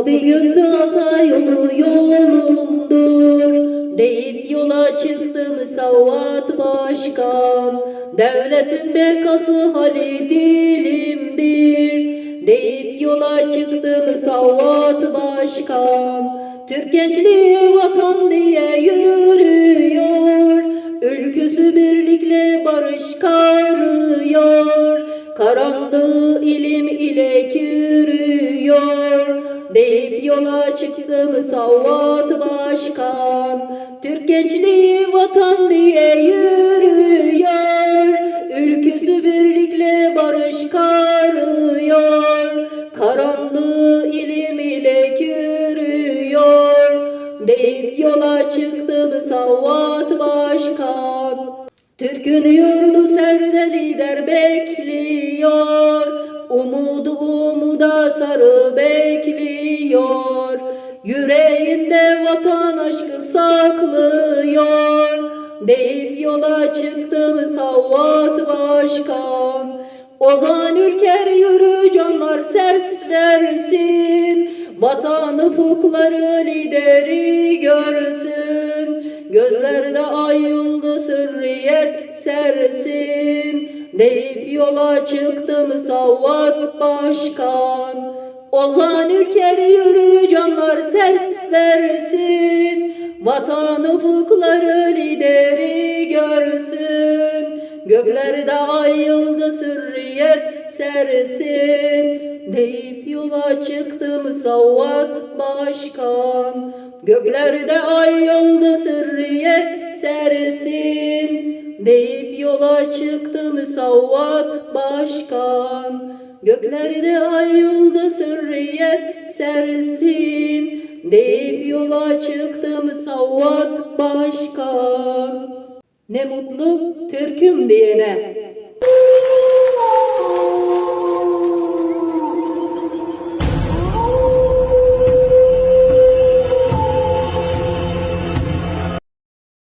Mavi gözlü ata yolu yolumdur. Deyip yola çıktı müsavvat başkan. Devletin bekası hali dilimdir. Deyip yola çıktı müsavvat başkan. Türk gençliği vatan diye yürüyor. Ülküsü birlikle barış karıyor. Karanlığı ilim ile kül Deyip yola çıktı Musavat Başkan. Türk gençliği vatan diye yürüyor. Ülküsü birlikle barış karıyor. Karanlığı ilim ile kürüyor Deyip yola çıktı Musavat Başkan. Türk'ün yurdu serde lider bekliyor. Umudu umuda sarı bekliyor Yüreğinde vatan aşkı saklıyor. Deyip yola çıktı Musavat Başkan. Ozan Ülker yürü canlar ses versin. Vatan ufukları lideri görsün. Gözlerde ay yıldız hürriyet sersin. Deyip yola çıktı Musavat Başkan Ozan Ülker yürü canlar ses versin. Vatan ufukları lideri görsün. Göklerde ay yıldız hürriyet sersin. Deyip yola çıktı Musavat Başkan. Göklerde ay yıldız hürriyet sersin. Deyip yola çıktı Musavat Başkan Göklerde ay yıldız hürriyet sersin. Deyip yola çıktı Musavat Başkan. Ne mutlu Türk'üm diyene